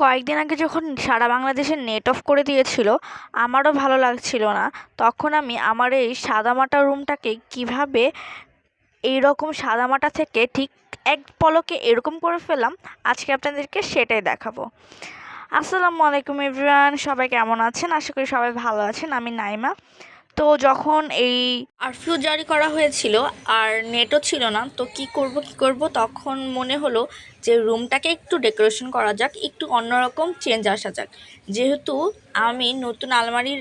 কয়েকদিন আগে যখন সারা বাংলাদেশে নেট অফ করে দিয়েছিল, আমারও ভালো লাগছিল না। তখন আমি আমার এই সাদামাটা রুমটাকে কীভাবে এইরকম সাদামাটা থেকে ঠিক এক পলকে এরকম করে ফেললাম, আজকে আপনাদেরকে সেটাই দেখাবো। আসসালামু আলাইকুম এভরিওয়ান সবাই কেমন আছেন? আশা করি সবাই ভালো আছেন। আমি নাইমা। তো যখন এই কারফিউ জারি করা হয়েছিল আর নেটও ছিল না, তো কি করব কি করব, তখন মনে হলো যে রুমটাকে একটু ডেকোরেশন করা যাক, একটু অন্যরকম চেঞ্জ আসা যাক। যেহেতু আমি নতুন আলমারির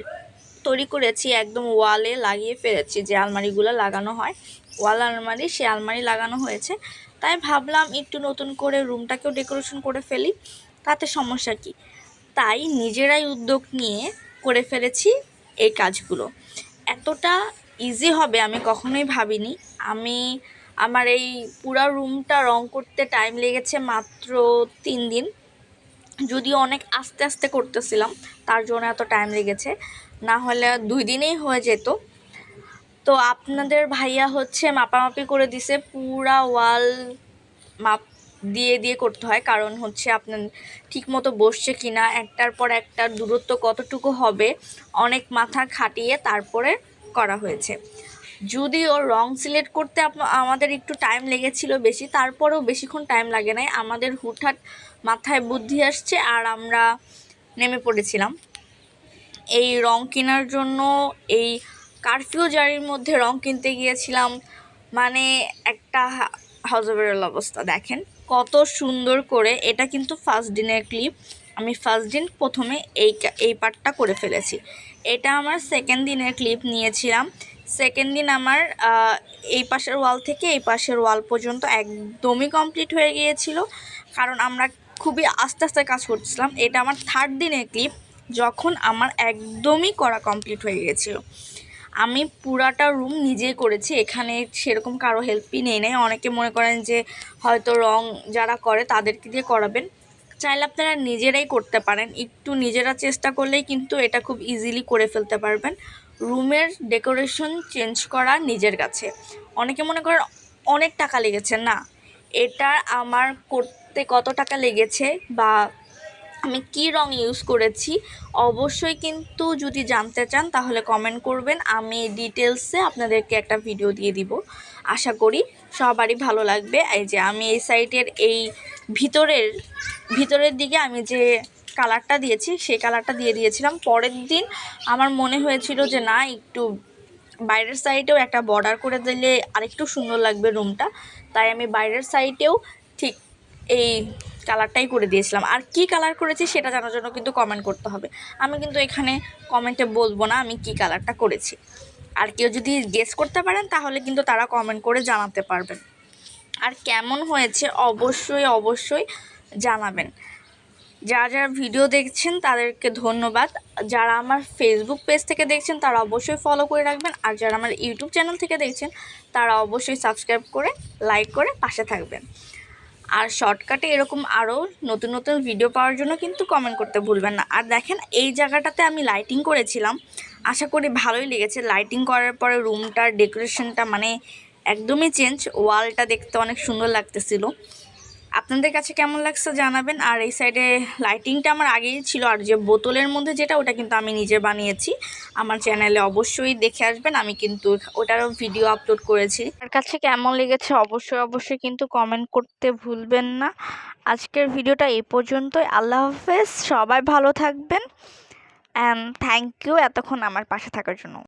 তৈরি করেছি, একদম ওয়ালে লাগিয়ে ফেলেছি যে আলমারিগুলো লাগানো হয়, ওয়াল আলমারি, সে আলমারি লাগানো হয়েছে। তাই ভাবলাম একটু নতুন করে রুমটাকেও ডেকোরেশন করে ফেলি, তাতে সমস্যা কি? তাই নিজেরাই উদ্যোগ নিয়ে করে ফেলেছি। এই কাজগুলো। এতটা ইজি হবে আমি কখনোই ভাবিনি। আমি আমার এই পুরো রুমটা রং করতে টাইম লেগেছে মাত্র তিন দিন। যদিও অনেক আস্তে আস্তে করতেছিলাম, তার জন্য এত টাইম লেগেছে। না হলে দুই দিনেই হয়ে যেত। তো আপনাদের ভাইয়া হচ্ছে মাপামাপি করে দিছে, পুরা ওয়াল মাপ দিয়ে দিয়ে করতে হয়। কারণ হচ্ছে আপনার ঠিক মতো বসছে কিনা, একটার পর একটার দূরত্ব কতটুকু হবে, অনেক মাথা খাটিয়ে তারপরে করা হয়েছে। যদি যদিও রং সিলেক্ট করতে আমাদের একটু টাইম লেগেছিল বেশি, তারপরেও বেশিক্ষণ টাইম লাগে নাই। আমাদের হুটহাট মাথায় বুদ্ধি আসছে আর আমরা নেমে পড়েছিলাম। এই রং কেনার জন্য এই কারফিউ জারির মধ্যে রং কিনতে গিয়েছিলাম। মানে একটা হজবেরল অবস্থা। দেখেন কত সুন্দর করে এটা কিন্তু ফার্স্ট দিনের ক্লিপ আমি ফার্স্ট দিন প্রথমে এই এই পার্টটা করে ফেলেছি। এটা আমার সেকেন্ড দিনের ক্লিপ নিয়েছিলাম। সেকেন্ড দিন আমার এই পাশের ওয়াল থেকে এই পাশের ওয়াল পর্যন্ত একদমই কমপ্লিট হয়ে গিয়েছিল। কারণ আমরা খুবই আস্তে আস্তে কাজ করছিলাম। এটা আমার থার্ড দিনের ক্লিপ যখন আমার একদমই করা কমপ্লিট হয়ে গিয়েছিল। আমি পুরাটা রুম নিজেই করেছি। এখানে সেরকম কারও হেল্পই নেই, নাই। অনেকে মনে করেন যে হয়তো রং যারা করে তাদেরকে দিয়ে করাবেন। চাইলে আপনারা নিজেরাই করতে পারেন। একটু নিজেরা চেষ্টা করলেই কিন্তু এটা খুব ইজিলি করে ফেলতে পারবেন। রুমের ডেকোরেশন চেঞ্জ করা নিজের কাছে। অনেকে মনে করেন অনেক টাকা লেগেছে, না। এটা আমার করতে কত টাকা লেগেছে বা আমি কি রং ইউজ করেছি, অবশ্যই কিন্তু যদি জানতে চান তাহলে কমেন্ট করবেন, আমি ডিটেলসে আপনাদেরকে একটা ভিডিও দিয়ে দিব। আশা করি সবারই ভালো লাগবে। এই যে আমি এই সাইটের এই ভিতরের ভিতরের দিকে আমি যে কালারটা দিয়েছি, সেই কালারটা দিয়ে দিয়েছিলাম। পরের দিন আমার মনে হয়েছিল যে না, একটু বাইরের সাইডেও একটা বর্ডার করে দিলে আরেকটু সুন্দর লাগবে রুমটা তাই আমি বাইরের সাইডেও ঠিক এই কালারটাই করে দিয়েছিলাম। আর কি কালার করেছি সেটা জানার জন্য কিন্তু কমেন্ট করতে হবে। আমি কিন্তু এখানে কমেন্টে বলব না আমি কি কালারটা করেছি। আর কেউ যদি গেস করতে পারেন, তাহলে কিন্তু তারা কমেন্ট করে জানাতে পারবেন। আর কেমন হয়েছে অবশ্যই অবশ্যই জানাবেন। যারা যারা ভিডিও দেখছেন, তাদেরকে ধন্যবাদ। যারা আমার ফেসবুক পেজ থেকে দেখছেন, তারা অবশ্যই ফলো করে রাখবেন। আর যারা আমার ইউটিউব চ্যানেল থেকে দেখছেন, তারা অবশ্যই সাবস্ক্রাইব করে লাইক করে পাশে থাকবেন। আর শর্টকাটে এরকম আরও নতুন নতুন ভিডিও পাওয়ার জন্য কিন্তু কমেন্ট করতে ভুলবেন না। আর দেখেন, এই জায়গাটাতে আমি লাইটিং করেছিলাম। আশা করি ভালোই লেগেছে। লাইটিং করার পরে রুমটার ডেকোরেশনটা মানে একদমই চেঞ্জ ওয়ালটা দেখতে অনেক সুন্দর লাগতেছিল। আপনাদের কাছে কেমন লাগছে জানাবেন। আর এই সাইডে লাইটিংটা আমার আগেই ছিল, আর যে বোতলের মধ্যে যেটা, ওটা কিন্তু আমি নিজে বানিয়েছি। আমার চ্যানেলে অবশ্যই দেখে আসবেন, আমি কিন্তু ওটারও ভিডিও আপলোড করেছি। আর কাছে কেমন লেগেছে অবশ্যই অবশ্যই কিন্তু কমেন্ট করতে ভুলবেন না। আজকের ভিডিওটা এ পর্যন্তই। আল্লাহ হাফেজ, সবাই ভালো থাকবেন। অ্যান্ড থ্যাংক ইউ এতক্ষণ আমার পাশে থাকার জন্য।